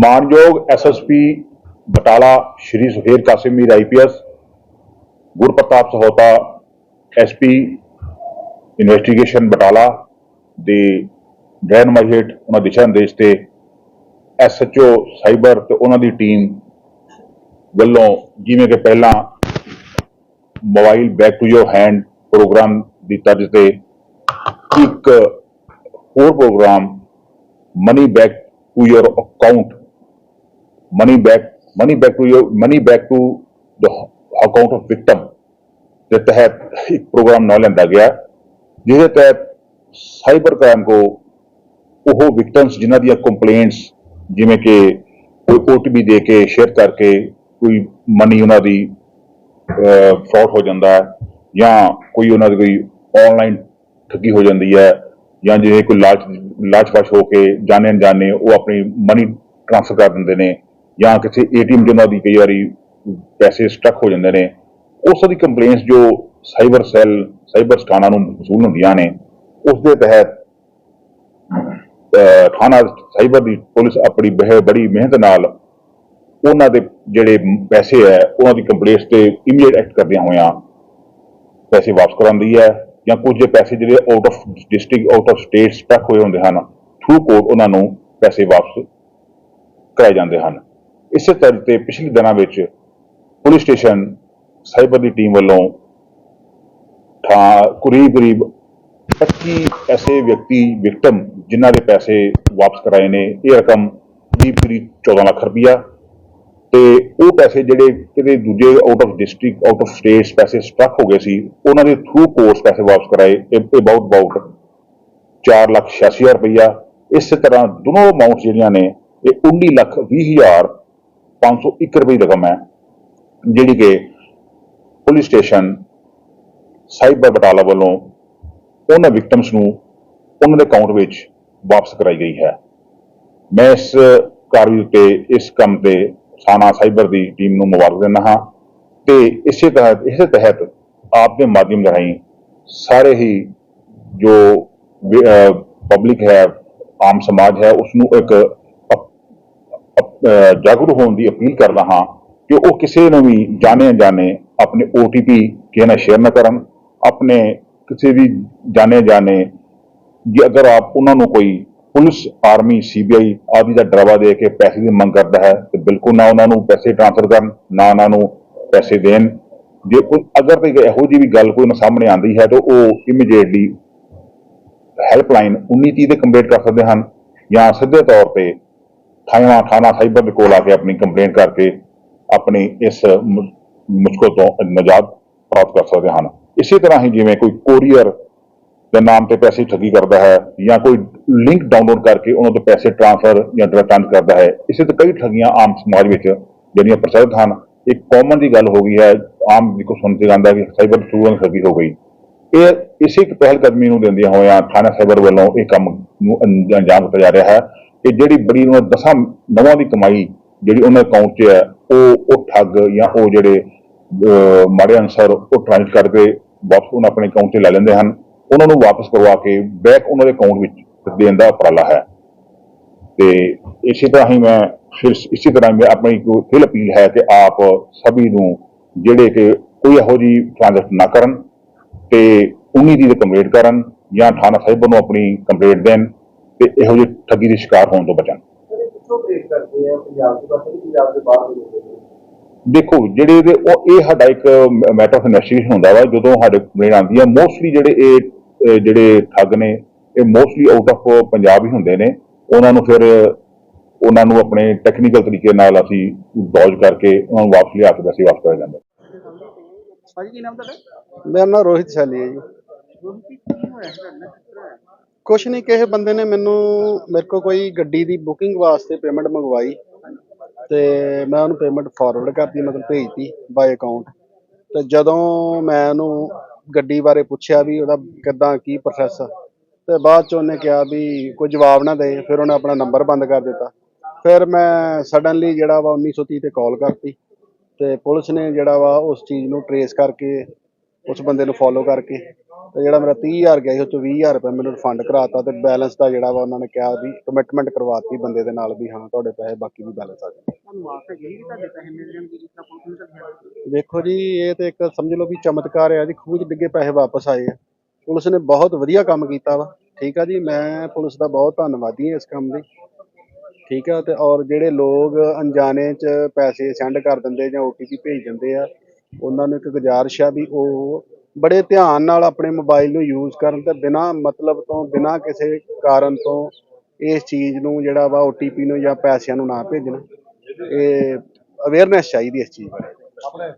ਮਾਨਯੋਗ SSP Batala Shri Suher Kasim Mir IPS Gurpartap Sahota SP investigation Batala ਦੇ ਰਹਿਨਮਾਈ ਹੇਠ ਉਹਨਾਂ ਦਿਸ਼ਾ ਨਿਰਦੇਸ਼ ਤੇ ਐਸਐਚਓ ਸਾਈਬਰ ਤੇ ਉਹਨਾਂ ਦੀ ਟੀਮ ਵੱਲੋਂ ਜਿਵੇਂ ਕਿ ਪਹਿਲਾਂ mobile back to your hand program ਦੀ ਤਰਜ਼ ਤੇ ਇੱਕ ਹੋਰ program money back to your account money back money back to your money back to the account of victim ਦੇ ਤਹਿਤ ਇੱਕ ਪ੍ਰੋਗਰਾਮ ਨਾਲ ਲੈਂਦਾ ਗਿਆ ਜਿਹਦੇ ਤਹਿਤ ਸਾਈਬਰ ਕ੍ਰਾਈਮ ਕੋ ਉਹ ਵਿਕਟਮਸ ਜਿਨ੍ਹਾਂ ਦੀਆਂ ਕੰਪਲੇਂਟਸ ਜਿਵੇਂ ਕਿ ਕੋਈ OTP ਦੇ ਕੇ ਸ਼ੇਅਰ ਕਰਕੇ ਕੋਈ ਮਨੀ ਉਹਨਾਂ ਦੀ ਫਰਾਡ ਹੋ ਜਾਂਦਾ ਹੈ ਜਾਂ ਕੋਈ ਉਹਨਾਂ ਦੀ ਕੋਈ ਆਨਲਾਈਨ ਠੱਗੀ ਹੋ ਜਾਂਦੀ ਹੈ ਜਾਂ ਜਿਵੇਂ ਕੋਈ ਲਾਲਚ ਲਾਲਚਵਸ਼ ਹੋ ਕੇ ਜਾਣੇ ਅਣਜਾਣੇ ਉਹ ਆਪਣੀ ਮਨੀ ਟ੍ਰਾਂਸਫਰ ਕਰ ਦਿੰਦੇ ਨੇ ਜਾਂ ਕਿਸੇ ਏਟੀਐਮ 'ਚ ਉਹਨਾਂ ਦੀ ਕਈ ਵਾਰੀ ਪੈਸੇ ਸਟਕ ਹੋ ਜਾਂਦੇ ਨੇ ਉਸ ਦੀ ਕੰਪਲੇਂਟਸ ਜੋ ਸਾਈਬਰ ਸੈੱਲ ਸਾਈਬਰ ਸਥਾਨਾਂ ਨੂੰ ਵਸੂਲ ਹੁੰਦੀਆਂ ਨੇ ਉਸ ਦੇ ਤਹਿਤ ਥਾਣਾ ਸਾਈਬਰ ਦੀ ਪੁਲਿਸ ਆਪਣੀ ਬਹਿ, ਬੜੀ ਮਿਹਨਤ ਨਾਲ ਉਹਨਾਂ ਦੇ ਜਿਹੜੇ ਪੈਸੇ ਹੈ, ਉਹਨਾਂ ਦੀ ਕੰਪਲੇਂਟਸ ਤੇ ਇਮੀਡੀਏਟ ਐਕਟ ਕਰਦਿਆਂ ਹੋਇਆਂ ਪੈਸੇ ਵਾਪਸ ਕਰਾਉਂਦੀ ਹੈ ਜਾਂ ਕੁਝ ਜੇ ਪੈਸੇ ਜਿਹੜੇ out of district out of state stuck ਹੋਏ ਹੁੰਦੇ ਹਨ ਥਰੂ ਕੋਰਟ ਉਹਨਾਂ ਨੂੰ ਪੈਸੇ ਵਾਪਸ ਕਰਾਏ ਜਾਂਦੇ ਹਨ। ਇਸੇ ਤਰ੍ਹਾਂ ਤੇ ਪਿਛਲੇ ਦਿਨਾਂ ਵਿੱਚ ਪੁਲਿਸ ਸਟੇਸ਼ਨ ਸਾਈਬਰ ਦੀ ਟੀਮ ਵੱਲੋਂ ਥਾਂ ਕਰੀਬ ਕਰੀਬ 25 ਐਸੇ ਵਿਅਕਤੀ, ਵਿਕਟਮ, ਜਿਨ੍ਹਾਂ ਦੇ ਪੈਸੇ ਵਾਪਸ ਕਰਾਏ ਨੇ। ਇਹ ਰਕਮ ਕਰੀਬ ਕਰੀਬ 14 ਲੱਖ ਰੁਪਈਆ। ਤੇ ਉਹ ਪੈਸੇ ਜਿਹੜੇ ਕਿਤੇ ਦੂਜੇ out of district out of states ਪੈਸੇ ਸਟਕ ਹੋ ਗਏ ਸੀ, ਉਹਨਾਂ ਦੇ ਥਰੂ ਕੋਰਸ ਪੈਸੇ ਵਾਪਸ ਕਰਾਏ। ਅਬਾਊਟ ਅਬਾਊਟ 4 ਲੱਖ 86 ਹਜ਼ਾਰ ਰੁਪਈਆ। ਇਸੇ ਤਰ੍ਹਾਂ ਦੋਨੋਂ ਅਮਾਉਂਟਸ ਜਿਹੜੀਆਂ ਨੇ, ਇਹ 19 ਲੱਖ 20 ਹਜ਼ਾਰ 501 ਰੁਪਏ ਦੀ ਰਕਮ ਹੈ, ਜਿਹੜੀ ਕਿ ਪੁਲਿਸ ਸਟੇਸ਼ਨ ਸਾਈਬਰ ਬਟਾਲਾ ਵੱਲੋਂ ਉਹਨਾਂ ਵਿਕਟਮਸ ਨੂੰ ਉਹਨਾਂ ਦੇ ਅਕਾਊਂਟ ਵਿੱਚ ਵਾਪਸ ਕਰਾਈ ਗਈ ਹੈ। ਮੈਂ ਇਸ ਕਾਰਵਾਈ 'ਤੇ ਇਸ ਕੰਮ ਤੇ ਥਾਣਾ ਸਾਈਬਰ ਦੀ ਟੀਮ ਨੂੰ ਮੁਬਾਰਕ ਦਿੰਦਾ ਹਾਂ ਤੇ ਇਸੇ ਤਹਿਤ ਇਸੇ ਤਹਿਤ ਆਪ ਦੇ ਮਾਧਿਅਮ ਰਾਹੀਂ ਸਾਰੇ ਹੀ ਜੋ ਪਬਲਿਕ ਹੈ, ਆਮ ਸਮਾਜ ਹੈ ਉਸ ਨੂੰ ਇੱਕ ਜਾਗਰੂਕ ਹੋਣ ਦੀ ਅਪੀਲ ਕਰਦਾ ਹਾਂ ਕਿ ਉਹ ਕਿਸੇ ਨੂੰ ਵੀ ਜਾਣੇ ਅਣਜਾਣੇ ਆਪਣੇ OTP ਕਿਸੇ ਨਾਲ ਸ਼ੇਅਰ ਨਾ ਕਰਨ, ਆਪਣੇ ਕਿਸੇ ਵੀ ਜਾਣੇ ਜਾਣੇ ਜੇ ਅਗਰ ਆਪ ਉਹਨਾਂ ਨੂੰ ਕੋਈ ਪੁਲਿਸ ਆਰਮੀ ਸੀਬੀਆਈ ਆਦਿ ਦਾ ਡਰਾਵਾ ਦੇ ਕੇ ਪੈਸੇ ਦੀ ਮੰਗ ਕਰਦਾ ਹੈ, ਤੇ ਬਿਲਕੁਲ ਨਾ ਉਹਨਾਂ ਨੂੰ ਪੈਸੇ ਟ੍ਰਾਂਸਫਰ ਕਰਨ, ਨਾ ਉਹਨਾਂ ਨੂੰ ਪੈਸੇ ਦੇਣ। ਜੇ ਕੋਈ ਅਗਰ ਤੇ ਇਹੋ ਜਿਹੀ ਵੀ ਗੱਲ ਕੋਈ ਨਾ ਸਾਹਮਣੇ ਆਂਦੀ ਹੈ, ਤਾਂ ਉਹ ਇਮੀਡੀਏਟਲੀ ਹੈਲਪਲਾਈਨ 1930 ਤੇ ਕੰਪਲੀਟ ਕਰ ਸਕਦੇ ਹਨ ਜਾਂ ਸਿੱਧੇ ਤੌਰ ਤੇ ਥਾਣਾ ਥਾਣਾ ਸਾਈਬਰ ਦੇ ਕੋਲ ਆ ਕੇ ਆਪਣੀ ਕੰਪਲੇਂਟ ਕਰਕੇ ਆਪਣੀ ਇਸ ਮੁ- ਮੁਸ਼ਕਲ ਤੋਂ ਨਜਾਤ ਪ੍ਰਾਪਤ ਕਰ ਸਕਦੇ ਹਨ। ਇਸੇ ਤਰ੍ਹਾਂ ਹੀ ਜਿਵੇਂ ਕੋਈ ਕੋਰੀਅਰ ਦੇ ਨਾਮ ਤੇ ਪੈਸੇ ਠੱਗੀ ਕਰਦਾ ਹੈ ਜਾਂ ਕੋਈ ਲਿੰਕ ਡਾਊਨਲੋਡ ਕਰਕੇ ਉਹਨਾਂ ਤੋਂ ਪੈਸੇ ਟ੍ਰਾਂਸਫਰ ਜਾਂ ਡਿਰੈਕਟ ਕਰਦਾ ਹੈ, ਇਸੇ ਤੋਂ ਕਈ ਠੱਗੀਆਂ ਆਮ ਸਮਾਜ ਵਿੱਚ ਜਿਹੜੀਆਂ ਪ੍ਰਚਲਿਤ ਹਨ, ਇਹ ਕਾਮਨ ਦੀ ਗੱਲ ਹੋ ਗਈ ਹੈ, ਆਮ ਦੀ ਸੁਣ ਸੁਣਦੇ ਜਾਂਦਾ ਕਿ ਸਾਈਬਰ ਥਰੂ ਠੱਗੀ ਹੋ ਗਈ। ਇਹ ਇਸੇ ਇੱਕ ਪਹਿਲ ਕਦਮੀ ਨੂੰ ਦਿੰਦਿਆਂ ਹੋਇਆਂ ਥਾਣਾ ਸਾਈਬਰ ਵੱਲੋਂ ਇਹ ਕੰਮ ਨੂੰ ਅੰਜਾਮ ਦਿੱਤਾ ਜਾ ਰਿਹਾ ਹੈ। ਕਿ ਜਿਹੜੀ ਬੜੀ ਉਹਨਾਂ ਦਸਾਂ ਨਵਾਂ ਦੀ ਕਮਾਈ ਜਿਹੜੀ ਉਹਨਾਂ ਅਕਾਊਂਟ 'ਚ ਹੈ, ਉਹ ਉਹ ਠੱਗ ਜਾਂ ਉਹ ਜਿਹੜੇ ਮਾੜੇ ਅਨਸਰ ਉਹ ਟ੍ਰਾਂਸਫਰ ਕਰਕੇ ਵਾਪਸ ਉਹਨਾਂ ਆਪਣੇ ਅਕਾਊਂਟ 'ਚ ਲੈ ਲੈਂਦੇ ਹਨ। ਉਹਨਾਂ ਨੂੰ ਵਾਪਸ ਕਰਵਾ ਕੇ ਬੈਕ ਉਹਨਾਂ ਦੇ ਅਕਾਊਂਟ ਵਿੱਚ ਦੇਣ ਦਾ ਉਪਰਾਲਾ ਹੈ। ਤੇ ਇਸੇ ਤਰ੍ਹਾਂ ਹੀ ਮੈਂ ਫਿਰ ਇਸੇ ਤਰ੍ਹਾਂ ਮੈਂ ਆਪਣੀ ਇੱਕ ਫਿਰ ਅਪੀਲ ਹੈ ਕਿ ਆਪ ਸਭੀ ਨੂੰ ਜਿਹੜੇ ਕਿ ਕੋਈ ਇਹੋ ਜਿਹੀ ਟ੍ਰਾਂਜੈਕਸ਼ਨ ਨਾ ਕਰਨ ਤੇ 19 ਦੀ ਕੰਪਲੇਂਟ ਕਰਨ ਜਾਂ ਥਾਣਾ ਸਾਹਿਬ ਨੂੰ ਆਪਣੀ ਕੰਪਲੇਂਟ ਦੇਣ। ਤੇ ਇਹੋ ਜਿਹੀ ਠੱਗੀ ਦੇ ਸ਼ਿਕਾਰ ਹੋਣ ਤੋਂ ਬਚਣ। ਕਿੱਥੋਂ ਬ੍ਰੇਕ ਕਰਦੇ ਆ? ਪੰਜਾਬ ਦੇ ਪਾਸੇ ਕਿ ਪੰਜਾਬ ਦੇ ਬਾਹਰ ਹੋ ਜਾਂਦੇ ਨੇ? ਦੇਖੋ ਜਿਹੜੇ ਇਹਦੇ ਉਹ ਇਹ ਸਾਡਾ ਇੱਕ ਮੈਟਰ ਆਫ ਇਨਵੈਸਟੀਗੇਸ਼ਨ ਹੁੰਦਾ ਵਾ ਜਦੋਂ ਸਾਡੇ ਕੰਪਲੇਂਟ ਆਉਂਦੀ ਹੈ ਮੋਸਟਲੀ ਜਿਹੜੇ ਇਹ ਜਿਹੜੇ ਠੱਗ ਨੇ ਇਹ ਮੋਸਟਲੀ ਆਊਟ ਆਫ ਪੰਜਾਬ ਹੀ ਹੁੰਦੇ ਨੇ। ਉਹਨਾਂ ਨੂੰ ਫਿਰ ਉਹਨਾਂ ਨੂੰ ਆਪਣੇ ਟੈਕਨੀਕਲ ਤਰੀਕੇ ਨਾਲ ਅਸੀਂ ਡੌਜ ਕਰਕੇ ਉਹਨਾਂ ਨੂੰ ਵਾਪਸ ਲਿਆ ਕੇ ਪੈਸੇ ਵਾਪਸ ਕਰਿਆ ਜਾਂਦਾ ਭਾਜੀ ਕੀ ਨਾਮ ਤੁਹਾਡਾ? ਮੇਰਾ ਨਾਮ ਰੋਹਿਤ ਸ਼ੈਲੀ ਹੈ ਜੀ। ਰੋਹਿਤ ਕੀ ਹੋਇਆ ਤੁਹਾਡਾ ਕਿਸ ਤਰ੍ਹਾਂ ਹੋਇਆ? ਕੁਛ ਨਹੀਂ, ਕਿਸੇ ਬੰਦੇ ਨੇ ਮੈਨੂੰ, ਮੇਰੇ ਕੋਲ ਕੋਈ ਗੱਡੀ ਦੀ ਬੁਕਿੰਗ ਵਾਸਤੇ ਪੇਮੈਂਟ ਮੰਗਵਾਈ ਤੇ ਮੈਂ ਉਹਨੂੰ ਪੇਮੈਂਟ ਫਾਰਵਰਡ ਕਰਤੀ, ਮਤਲਬ ਭੇਜਤੀ ਬਾਈ ਅਕਾਊਂਟ ਤੇ ਜਦੋਂ ਮੈਂ ਉਹਨੂੰ ਗੱਡੀ ਬਾਰੇ ਪੁੱਛਿਆ ਵੀ ਉਹਦਾ ਕਿੱਦਾਂ, ਕੀ ਪ੍ਰੋਸੈਸ ਤੇ ਬਾਅਦ ਚ ਉਹਨੇ ਕਿਹਾ ਵੀ ਕੋਈ ਜਵਾਬ ਨਾ ਦੇ, ਫਿਰ ਉਹਨੇ ਆਪਣਾ ਨੰਬਰ ਬੰਦ ਕਰ ਦਿੱਤਾ। ਫਿਰ ਮੈਂ ਸਡਨਲੀ ਜਿਹੜਾ ਵਾ 1930 ਤੇ ਕਾਲ ਕਰਤੀ ਤੇ ਪੁਲਿਸ ਨੇ ਜਿਹੜਾ ਵਾ ਉਸ ਚੀਜ਼ ਨੂੰ ਟਰੇਸ ਕਰਕੇ ਉਸ ਬੰਦੇ ਨੂੰ ਫੋਲੋ ਕਰਕੇ ਤੇ ਜਿਹੜਾ ਮੇਰਾ 30000 ਗਿਆ ਸੀ, ਉਹ ਚੋਂ 20000 ਰੁਪਏ ਮੈਨੂੰ ਰਿਫੰਡ ਕਰਾਤਾ ਤੇ ਬੈਲੈਂਸ ਦਾ ਜਿਹੜਾ ਵਾ ਉਹਨਾਂ ਨੇ ਕਿਹਾ ਵੀ ਕਮਿਟਮੈਂਟ ਕਰਵਾਤੀ ਬੰਦੇ ਦੇ ਨਾਲ ਵੀ, ਹਾਂ, ਤੁਹਾਡੇ ਪੈਸੇ ਬਾਕੀ ਵੀ ਬੈਲੈਂਸ ਆ ਜਾਣਗੇ ਤੁਹਾਨੂੰ ਆਸ ਹੈਗੀ ਕਿ ਤੁਹਾਡੇ ਪੈਸੇ ਮਿਲ ਜਾਣਗੇ ਜਿਸ ਤਰ੍ਹਾਂ ਪੁਲਿਸ ਨੇ ਤੁਹਾਨੂੰ ਵੇਖੋ ਜੀ, ਇਹ ਤੇ ਇੱਕ ਸਮਝ ਲਓ ਵੀ ਚਮਤਕਾਰ ਆ ਜੀ, ਖੂਹ 'ਚ ਡਿੱਗੇ ਪੈਸੇ ਵਾਪਸ ਆਏ ਆ। ਪੁਲਿਸ ਨੇ ਬਹੁਤ ਵਧੀਆ ਕੰਮ ਕੀਤਾ ਵਾ, ਠੀਕ ਆ ਜੀ? ਮੈਂ ਪੁਲਿਸ ਦਾ ਬਹੁਤ ਧੰਨਵਾਦੀ ਹਾਂ ਇਸ ਕੰਮ ਲਈ ਠੀਕ ਆ, ਤੇ ਔਰ ਜਿਹੜੇ ਲੋਕ ਅਣਜਾਣੇ 'ਚ ਪੈਸੇ ਸੈਂਡ ਕਰ ਦਿੰਦੇ ਜਾਂ OTP ਭੇਜ ਦਿੰਦੇ ਆ, ਉਹਨਾਂ ਨੂੰ ਇੱਕ ਗੁਜ਼ਾਰਿਸ਼ ਆ ਵੀ ਉਹ ਬੜੇ ਧਿਆਨ ਨਾਲ ਆਪਣੇ ਮੋਬਾਈਲ ਨੂੰ ਯੂਜ਼ ਕਰਨ ਤੇ ਬਿਨਾਂ ਮਤਲਬ ਤੋਂ, ਬਿਨਾਂ ਕਿਸੇ ਕਾਰਨ ਤੋਂ ਇਸ ਚੀਜ਼ ਨੂੰ ਜਿਹੜਾ ਵਾ OTP ਨੂੰ ਜਾਂ ਪੈਸਿਆਂ ਨੂੰ ਨਾ ਭੇਜਣ। ਇਹ ਅਵੇਅਰਨੈਸ ਚਾਹੀਦੀ ਇਸ ਚੀਜ਼ ਬਾਰੇ।